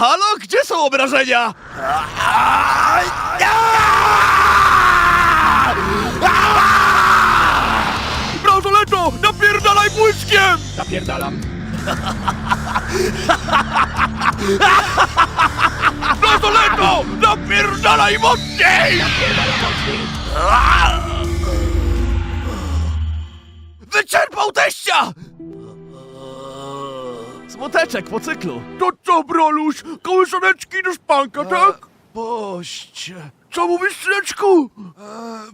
Halo? Gdzie są obrażenia? Bransoleto, napierdalaj błyskiem! Napierdalam. Bransoleto, napierdalaj mocniej! Wyczerpał teścia! Smuteczek po cyklu. To co, broluś? Kołysaneczki do szpanka, tak? Puść. Co mówisz, syneczku?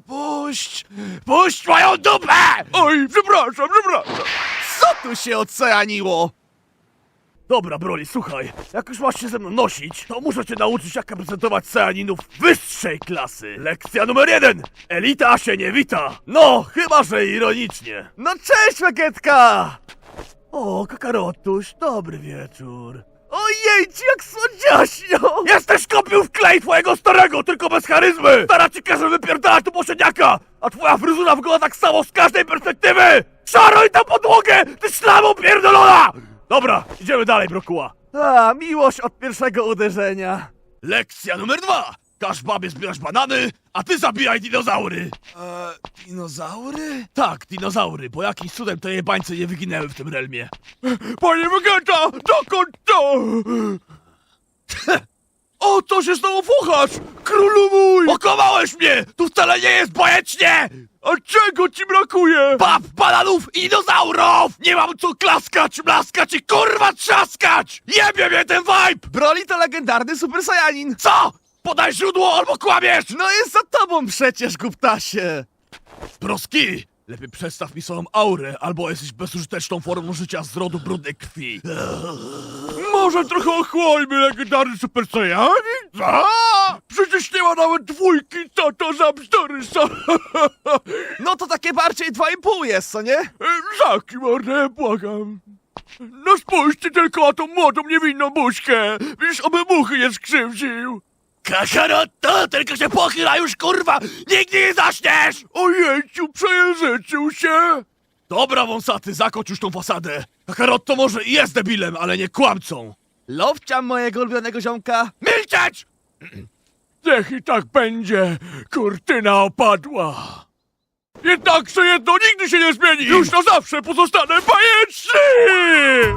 puść. Puść moją dupę! Oj, przepraszam, przepraszam. Co tu się oceaniło? Dobra, Broli, słuchaj. Jak już masz się ze mną nosić, to muszę cię nauczyć, jak reprezentować ceaninów wyższej klasy. Lekcja numer jeden. Elita się nie wita. No, chyba, że ironicznie. No cześć, Wegetka! O, kakarotuś, dobry wieczór. Ojej, ci jak słodziaśnio! Jesteś kopią w klej twojego starego, tylko bez charyzmy! Stara ci każe wypierdalać do poszedniaka, a twoja fryzura wygląda tak samo z każdej perspektywy! Szaruj na podłogę, ty szlamo pierdolona! Dobra, idziemy dalej, brokuła. A, miłość od pierwszego uderzenia. Lekcja numer dwa! Każ babie zbierać banany, a ty zabijaj dinozaury! Eee, dinozaury? Tak, dinozaury, bo jakimś cudem te jebańce nie wyginęły w tym relmie. Panie Wegeta, dokąd to? O, to się znowu fuchasz! Królu mój! Okłamałeś mnie! Tu wcale nie jest bajecznie! A czego ci brakuje? Bab, bananów i dinozaurów! Nie mam co klaskać, mlaskać i kurwa trzaskać! Jebie mnie ten vibe! Broly to legendarny Super Saiyanin! Co? Podaj źródło albo kłamiesz! No jest za tobą przecież, głuptasie! Broski! Lepiej przedstaw mi swoją aurę, albo jesteś bezużyteczną formą życia z rodu brudnej krwi. Może trochę ochłońmy legendarny Super Saiyanin? Co? Przecież nie ma nawet dwójki, co to za bzdury są? No to takie bardziej 2,5 jest, co nie? Zaki mordę, błagam. No spójrzcie tylko na tą młodą, niewinną buźkę. Wiesz, oby muchy nie skrzywdził. Kakarotto, tylko się pochyla już, kurwa! Nigdy nie zaśniesz! Ojejciu, przejęzyczył się! Dobra, wąsaty, zakończ już tą fasadę. Kakarotto może i jest debilem, ale nie kłamcą. Lowciam mojego ulubionego ziomka. Milczeć! Niech i tak będzie. Kurtyna opadła. Jednakże jedno nigdy się nie zmieni. Już na zawsze pozostanę bajeczny!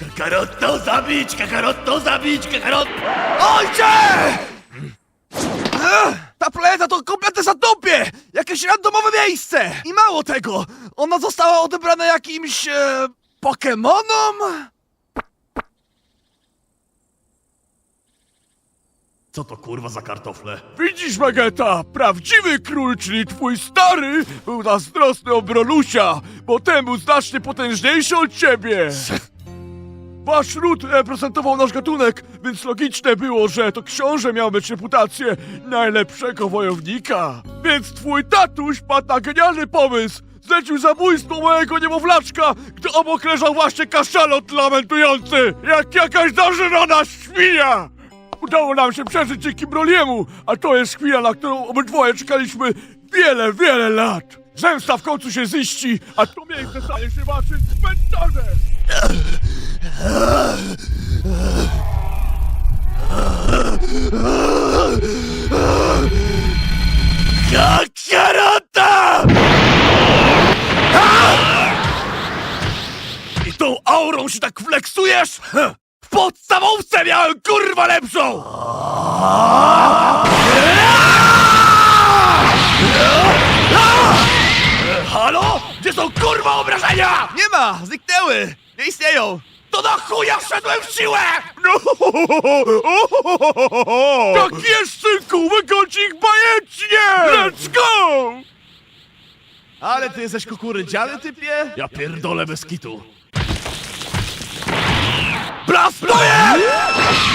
Kakarotto zabić, kakarotto zabić, kakarotto... Ojcze! Ta planeta to kompletne zatopie! Jakieś randomowe miejsce! I mało tego, ona została odebrana jakimś... E, Pokemonom? Co to kurwa za kartofle? Widzisz, Vegeta, prawdziwy król, czyli twój stary, był zazdrosny o Brolusia, bo ten był znacznie potężniejszy od ciebie. Wasz ród reprezentował nasz gatunek, więc logiczne było, że to książę miał mieć reputację najlepszego wojownika. Więc twój tatuś padł na genialny pomysł. Zlecił zabójstwo mojego niemowlaczka, gdy obok leżał właśnie kaszalot lamentujący, jak jakaś zażynana świnia! Udało nam się przeżyć dzięki Broliemu, a to jest chwila, na którą obydwoje czekaliśmy wiele, wiele lat. Zemsta w końcu się ziści, a to miejsce stanie się waszym cmentarzem! Kakarota! I tą aurą się tak fleksujesz? Podstawówce miałem kurwa lepszą! Halo? Gdzie są kurwa obrażenia? Nie ma, zniknęły! Nie istnieją! To na chuja wszedłem w siłę! No! Tak jest, synku! Wykończ ich bajecznie! Let's go! Ale ty jesteś kukurydziany, typie? Ja pierdolę bez kitu. Blastuję!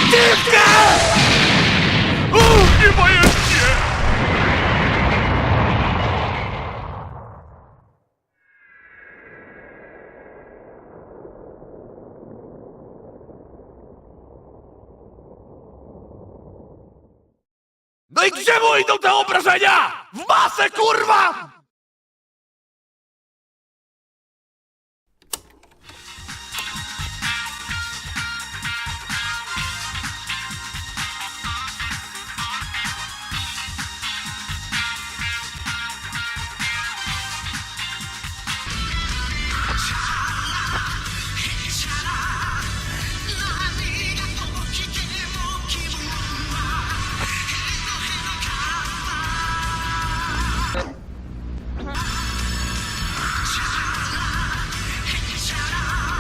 Dziwkę! U, nie boję się! No i gdzie mu idą te obrażenia? W masę, kurwa!